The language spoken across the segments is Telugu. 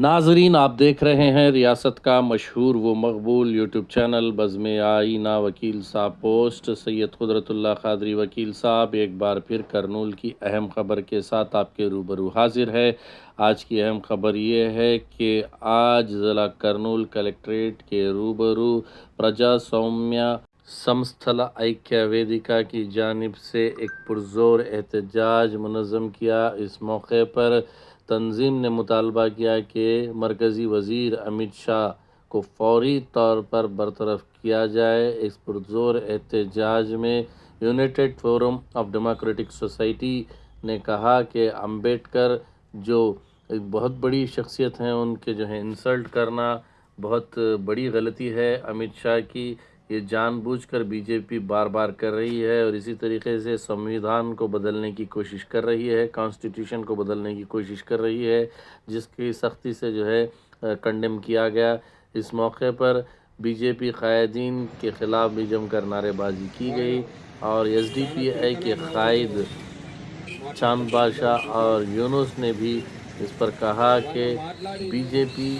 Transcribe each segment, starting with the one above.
ناظرین، آپ دیکھ رہے ہیں ریاست کا مشہور و مقبول یوٹیوب چینل بزم آئینہ وکیل صاحب پوسٹ۔ سید قدرت اللہ قادری وکیل صاحب، ایک بار پھر کرنول کی اہم خبر کے ساتھ آپ کے روبرو حاضر ہے۔ آج کی اہم خبر یہ ہے کہ آج ضلع کرنول کلیکٹریٹ کے روبرو پرجا سومیہ سمستھلا ایکیا ویدیکا کی جانب سے ایک پرزور احتجاج منظم کیا۔ اس موقع پر تنظیم نے مطالبہ کیا کہ مرکزی وزیر امت شاہ کو فوری طور پر برطرف کیا جائے۔ اس پرزور احتجاج میں یونیٹڈ فورم آف ڈیموکریٹک سوسائٹی نے کہا کہ امبیڈکر جو بہت بڑی شخصیت ہیں، ان کے جو ہے انسلٹ کرنا بہت بڑی غلطی ہے۔ امت شاہ کی یہ جان بوجھ کر بی جے پی بار بار کر رہی ہے اور اسی طریقے سے سمویدھان کو بدلنے کی کوشش کر رہی ہے کانسٹیٹیوشن کو بدلنے کی کوشش کر رہی ہے، جس کی سختی سے جو ہے کنڈیم کیا گیا۔ اس موقع پر بی جے پی قائدین کے خلاف بھی جم کر نعرے بازی کی گئی اور ایس ڈی پی اے کے قائد چاند بادشاہ اور یونس نے بھی اس پر کہا کہ بی جے پی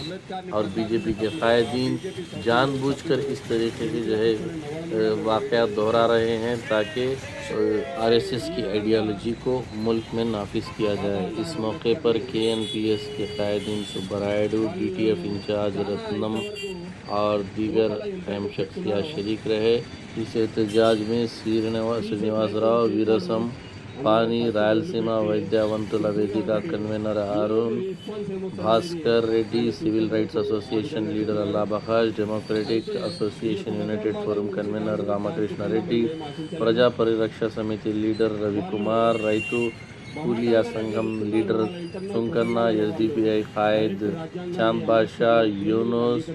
اور بی جے پی کے قائدین جان بوجھ کر اس طریقے سے جو ہے واقعات دہرا رہے ہیں تاکہ آر ایس ایس کی آئیڈیالوجی کو ملک میں نافذ کیا جائے۔ اس موقع پر کے این پی ایس کے قائدین سبرائیڈو ڈی ٹی ایف انچارج رتنم اور دیگر اہم شخصیات شریک رہے۔ اس احتجاج میں سرینواس راؤ ویرسم پانی رائل سیما وید ونتلا ویدکا کنوینر، ارون بھاسکر، ریڈی سیول رائٹس ایسوسیشن لیڈر، اللہ بخاش ڈیموکریٹک ایسوسیشن یونائٹیڈ فورم کنوینر راما کرشنا ریڈی، پرجا پر رکشا سمیتی لیڈر، روی کمار، رائتو پولیا سنگم لیڈر سنکنا ایس ڈی پی آئی، قائد چاند بادشاہ یونوز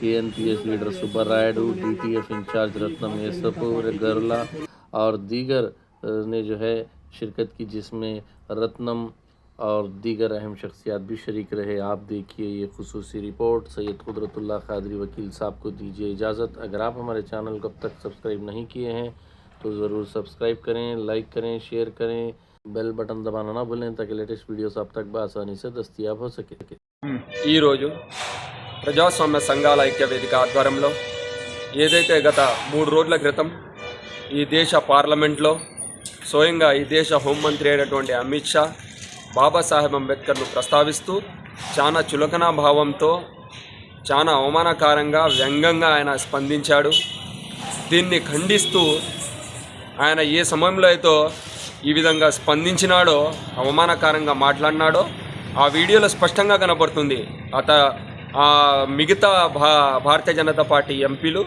اے این پی ایس لیڈر سبر رائڈو، ڈی ٹی ایف انچارج، رتنم یوسف گرلا اور دیگر نے جو ہے شرکت کی جس میں رتنم اور دیگر اہم شخصیات بھی شریک رہے، آپ دیکھیے یہ خصوصی رپورٹ۔ سید قدرت اللہ قادری وکیل صاحب کو دیجیے اجازت۔ اگر آپ ہمارے چینل کو اب تک سبسکرائب نہیں کیے ہیں، تو ضرور سبسکرائب کریں، لائک کریں، شیئر کریں، بیل బెల్ బటన్ దబానా నా భూలేం తగ్గ లేటెస్ట్ వీడియోస్ అప్ తక్ ఆసానీ సే దస్తయాబ్ హో సకే ఈరోజు ప్రజాస్వామ్య సంఘాల ఐక్య వేదిక ఆధ్వర్యంలో ఏదైతే గత మూడు రోజుల క్రితం ఈ దేశ పార్లమెంట్లో స్వయంగా ఈ దేశ హోంమంత్రి అయినటువంటి అమిత్ షా బాబాసాహెబ్ అంబేద్కర్ను ప్రస్తావిస్తూ చాలా చులకనా భావంతో చాలా అవమానకారంగా వ్యంగ్యంగా ఆయన స్పందించాడు. దీన్ని ఖండిస్తూ ఆయన ఏ సమయంలో అయితే ఈ విధంగా స్పందించినాడో అవమానకరంగా మాట్లాడినాడో ఆ వీడియోలో స్పష్టంగా కనపడుతుంది అత ఆ మిగతా భా భారతీయ జనతా పార్టీ ఎంపీలు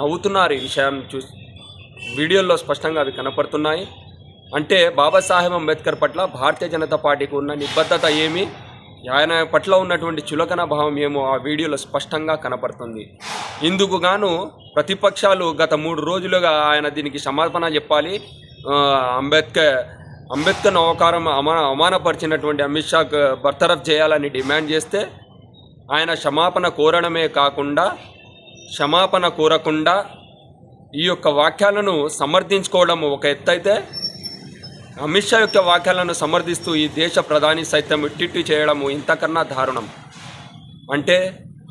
నవ్వుతున్నారు ఈ విషయాన్ని చూసి వీడియోల్లో స్పష్టంగా అవి కనపడుతున్నాయి. అంటే బాబాసాహెబ్ అంబేద్కర్ పట్ల భారతీయ జనతా పార్టీకి ఉన్న నిబద్ధత ఏమి? ఆయన పట్ల ఉన్నటువంటి చులకన భావం ఏమో ఆ వీడియోలో స్పష్టంగా కనపడుతుంది. ఇందుకు గాను ప్రతిపక్షాలు గత మూడు రోజులుగా ఆయన దీనికి సమర్పణ చెప్పాలి. అంబేద్కర్ అంబేద్కర్ అవకారం అమాన అవమానపరిచినటువంటి అమిత్ షా బర్తరఫ్ చేయాలని డిమాండ్ చేస్తే ఆయన క్షమాపణ కోరడమే కాకుండా క్షమాపణ కోరకుండా ఈ యొక్క వాక్యాలను సమర్థించుకోవడం ఒక ఎత్తు అయితే అమిత్ షా యొక్క వాక్యాలను సమర్థిస్తూ ఈ దేశ ప్రధాని సైతం ఇట్టిట్టు చేయడము ఇంతకన్నా దారుణం. అంటే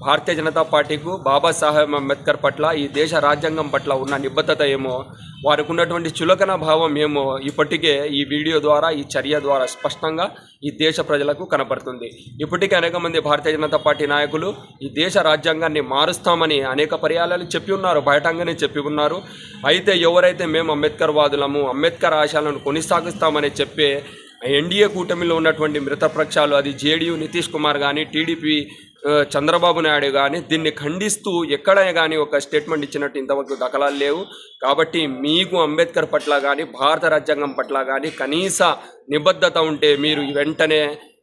భారతీయ జనతా పార్టీకు బాబాసాహెబ్ అంబేద్కర్ పట్ల ఈ దేశ రాజ్యాంగం పట్ల ఉన్న నిబద్ధత ఏమో వారికి ఉన్నటువంటి చులకన భావం ఏమో ఇప్పటికే ఈ వీడియో ద్వారా ఈ చర్య ద్వారా స్పష్టంగా ఈ దేశ ప్రజలకు కనపడుతుంది. ఇప్పటికే అనేక మంది భారతీయ జనతా పార్టీ నాయకులు ఈ దేశ రాజ్యాంగాన్ని మారుస్తామని అనేక పర్యాయాలు చెప్పి ఉన్నారు బయటంగానే చెప్పి ఉన్నారు. అయితే ఎవరైతే మేము అంబేద్కర్ వాదులము అంబేద్కర్ ఆశయాలను కొనసాగిస్తామని చెప్పే ఎన్డీఏ కూటమిలో ఉన్నటువంటి మృతపక్షాలు అది జేడీయూ నితీష్ కుమార్ కానీ టీడీపీ చంద్రబాబు నాయుడు కానీ దీన్ని ఖండిస్తూ ఎక్కడైనా కానీ ఒక స్టేట్మెంట్ ఇచ్చినట్టు ఇంతవరకు దఖలాలు లేవు. కాబట్టి మీకు అంబేద్కర్ పట్ల కానీ భారత రాజ్యాంగం పట్ల కానీ కనీస నిబద్ధత ఉంటే మీరు వెంటనే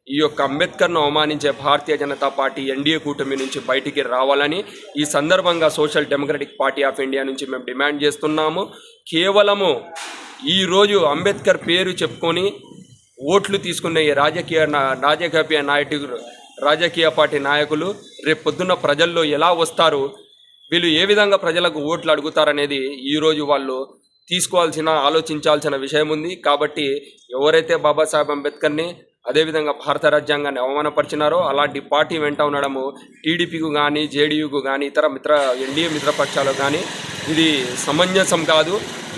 ఈ యొక్క అంబేద్కర్ను అవమానించే భారతీయ జనతా పార్టీ ఎన్డీఏ కూటమి నుంచి బయటికి రావాలని ఈ సందర్భంగా Social Democratic Party of India నుంచి మేము డిమాండ్ చేస్తున్నాము. కేవలము ఈరోజు అంబేద్కర్ పేరు చెప్పుకొని ఓట్లు తీసుకున్న ఈ రాజకీయ నా- రాజకీయ నాయకుడు రాజకీయ పార్టీ నాయకులు రేపు పొద్దున్న ప్రజల్లో ఎలా వస్తారు? వీళ్ళు ఏ విధంగా ప్రజలకు ఓట్లు అడుగుతారనేది ఈరోజు వాళ్ళు తీసుకోవాల్సిన ఆలోచించాల్సిన విషయం ఉంది. కాబట్టి ఎవరైతే బాబాసాహెబ్ అంబేద్కర్ని అదేవిధంగా భారత రాజ్యాంగాన్ని అవమానపరిచినారో అలాంటి పార్టీ వెంట ఉండడము టీడీపీకు కానీ జేడీయూకు కానీ ఇతర మిత్ర ఎన్డీఏ మిత్రపక్షాలకు కానీ ఇది సమంజసం కాదు.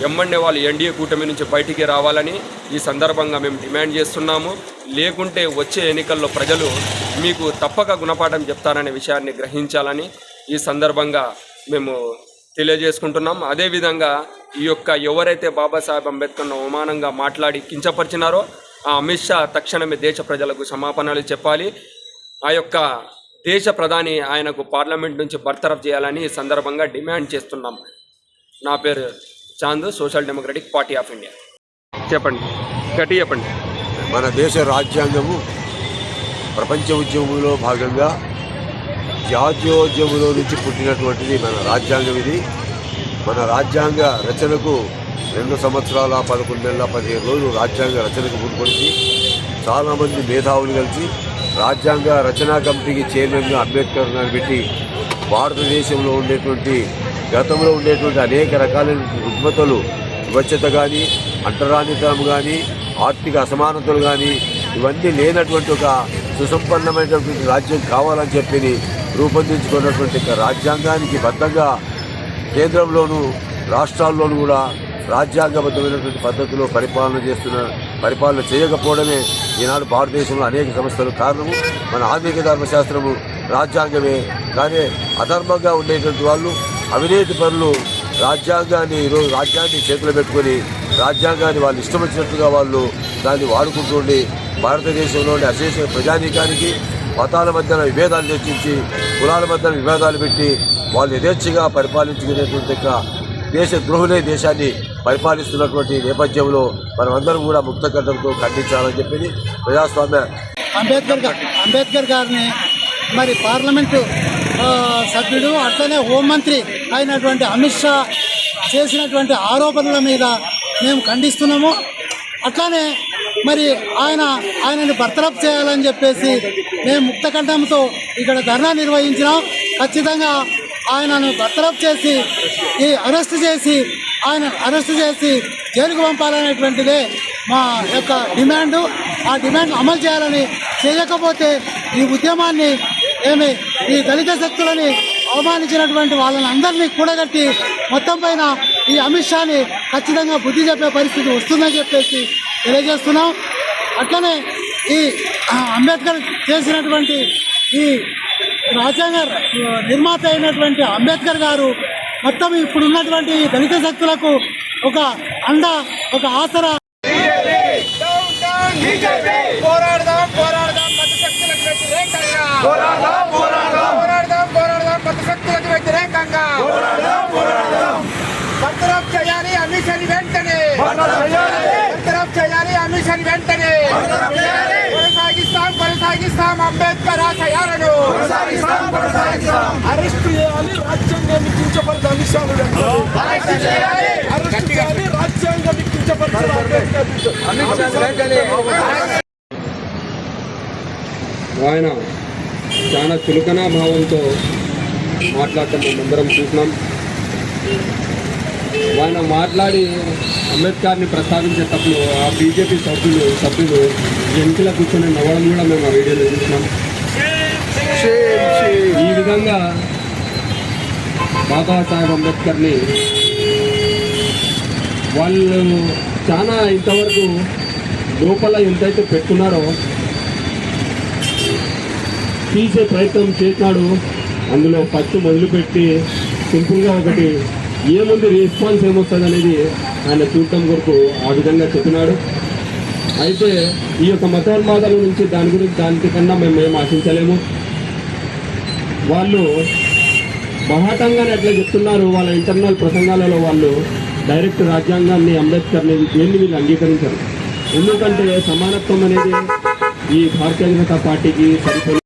ఎమ్మండే వాళ్ళు ఎన్డీఏ కూటమి నుంచి బయటికి రావాలని ఈ సందర్భంగా మేము డిమాండ్ చేస్తున్నాము. లేకుంటే వచ్చే ఎన్నికల్లో ప్రజలు మీకు తప్పక గుణపాఠం చెప్తారనే విషయాన్ని గ్రహించాలని ఈ సందర్భంగా మేము తెలియజేసుకుంటున్నాం. అదేవిధంగా ఈ యొక్క ఎవరైతే బాబాసాహెబ్ అంబేద్కర్ను అవమానంగా మాట్లాడి కించపరిచినారో అమిత్ షా తక్షణమే దేశ ప్రజలకు సమాపనలు చెప్పాలి. ఆ యొక్క దేశ ప్రధాని ఆయనకు పార్లమెంట్ నుంచి బర్తరఫ్ చేయాలని ఈ సందర్భంగా డిమాండ్ చేస్తున్నాం. నా పేరు Chand Social Democratic Party of India. చెప్పండి గట్టి చెప్పండి. మన దేశ రాజ్యాంగము ప్రపంచ ఉద్యమంలో భాగంగా జాతీయోద్యమంలో నుంచి పుట్టినటువంటిది మన రాజ్యాంగం ఇది. మన రాజ్యాంగ రచనకు రెండు సంవత్సరాల పదకొండు నెలల పదిహేను రోజులు రాజ్యాంగ రచనకు పూనుకొచ్చి చాలామంది మేధావులు కలిసి రాజ్యాంగ రచనా కమిటీకి చైర్మన్గా అంబేద్కర్ గారిని పెట్టి భారతదేశంలో ఉండేటువంటి గతంలో ఉండేటువంటి అనేక రకాలైన రుగ్మతలు వివచ్చత కానీ అంటరానితనం కానీ ఆర్థిక అసమానతలు కానీ ఇవన్నీ లేనటువంటి ఒక సుసంపన్నమైనటువంటి రాజ్యం కావాలని చెప్పి రూపొందించుకున్నటువంటి రాజ్యాంగానికి బద్ధంగా కేంద్రంలోనూ రాష్ట్రాల్లోనూ కూడా రాజ్యాంగబద్ధమైనటువంటి పద్ధతిలో పరిపాలన చేస్తున్న పరిపాలన చేయకపోవడమే ఈనాడు భారతదేశంలో అనేక సమస్యలు కారణము. మన ఆధునిక ధర్మశాస్త్రము రాజ్యాంగమే. కానీ అధర్మంగా ఉండేటువంటి వాళ్ళు అవినీతి పనులు రాజ్యాంగాన్ని ఈరోజు రాజ్యాన్ని చేతులు పెట్టుకొని రాజ్యాంగాన్ని వాళ్ళు ఇష్టం వచ్చినట్టుగా వాళ్ళు దాన్ని వాడుకుంటుండి భారతదేశంలోని అశేష ప్రజానీకానికి మతాల మధ్యన విభేదాలు చర్చించి కులాల మధ్యన విభేదాలు పెట్టి వాళ్ళు యథేచ్ఛగా పరిపాలించుకునేటువంటి యొక్క దేశ ద్రోహులే దేశాన్ని పరిపాలిస్తున్నటువంటి నేపథ్యంలో మనమందరం కూడా ముక్తకంఠంతో ఖండించాలని చెప్పి ప్రజాస్వామ్య అంబేద్కర్ అంబేద్కర్ గారిని మరి పార్లమెంటు సభ్యుడు అట్లనే హోంమంత్రి అయినటువంటి అమిత్ షా చేసినటువంటి ఆరోపణల మీద మేము ఖండిస్తున్నాము. అట్లానే మరి ఆయన ఆయనని బర్తరఫ్ చేయాలని చెప్పేసి మేము ముక్తకంఠంతో ఇక్కడ ధర్నా నిర్వహించినాం. ఖచ్చితంగా ఆయనను బర్తరఫ్ చేసి ఈ అరెస్ట్ చేసి ఆయన అరెస్ట్ చేసి జైలుకు పంపాలనేటువంటిదే మా యొక్క డిమాండ్. ఆ డిమాండ్ అమలు చేయాలని చేయకపోతే ఈ ఉద్యమాన్ని ఏమి ఈ దళిత శక్తులని అవమానించినటువంటి వాళ్ళని అందరినీ కూడగట్టి మొత్తం పైన ఈ అమిత్ షాని ఖచ్చితంగా బుద్ధి చెప్పే పరిస్థితి వస్తుందని చెప్పేసి తెలియజేస్తున్నాం. అట్లనే ఈ అంబేద్కర్ చేసినటువంటి ఈ రాజ్యాంగ నిర్మాత అయినటువంటి అంబేద్కర్ గారు మొత్తం ఇప్పుడు ఉన్నటువంటి ఈ దళిత శక్తులకు ఒక అండ ఒక ఆసరా. పోరాడదాం పోరాడదాం పోరాడదాం పోరాడదాం పోరాడదాం వ్యతిరేకంగా చేయాలి అమిషన్ వెంటనే చేయాలి అమిషన్ వెంటనే కొనసాగిస్తాం కొనసాగిస్తాం. అంబేద్కర్ ఆశయాలను అరెస్ట్ చేయాలి రాజ్యాంగాన్ని కించపరిచే అంశాలు అరెస్ట్ చేయాలి అరెస్ట్ చేయాలి రాజ్యాంగాన్ని ఆయన చాలా చులకనా భావంతో మాట్లాడటం మేమందరం చూసినాం. ఆయన మాట్లాడి అంబేద్కర్ని ప్రస్తావించేటప్పుడు ఆ బీజేపీ సభ్యులు సభ్యులు ఎంకిల కూర్చొని నవ్వడం కూడా మేము ఆ వీడియోలో చూసినాం. ఈ విధంగా బాబాసాహెబ్ అంబేద్కర్ని వాళ్ళు చాలా ఇంతవరకు లోపల ఎంతైతే పెట్టున్నారో తీసే ప్రయత్నం చేసినాడు. అందులో ఫస్ట్ మొదలుపెట్టి సింపుల్గా ఒకటి ఏముంది రెస్పాన్స్ ఏమొస్తుంది అనేది ఆయన చూడటం కొరకు ఆ విధంగా చెప్పినాడు. అయితే ఈ యొక్క మతోన్మాదాల నుంచి దాని గురించి దానికన్నా మేము ఏం ఆశించలేము. వాళ్ళు బహాటంగానే ఎట్లా చెప్తున్నారు. వాళ్ళ ఇంటర్నల్ ప్రసంగాలలో వాళ్ళు డైరెక్ట్ రాజ్యాంగాన్ని అంబేద్కర్ని దేన్ని వీళ్ళు అంగీకరించరు. ఎందుకంటే సమానత్వం అనేది ఈ భారతీయ జనతా పార్టీకి సరిపోయి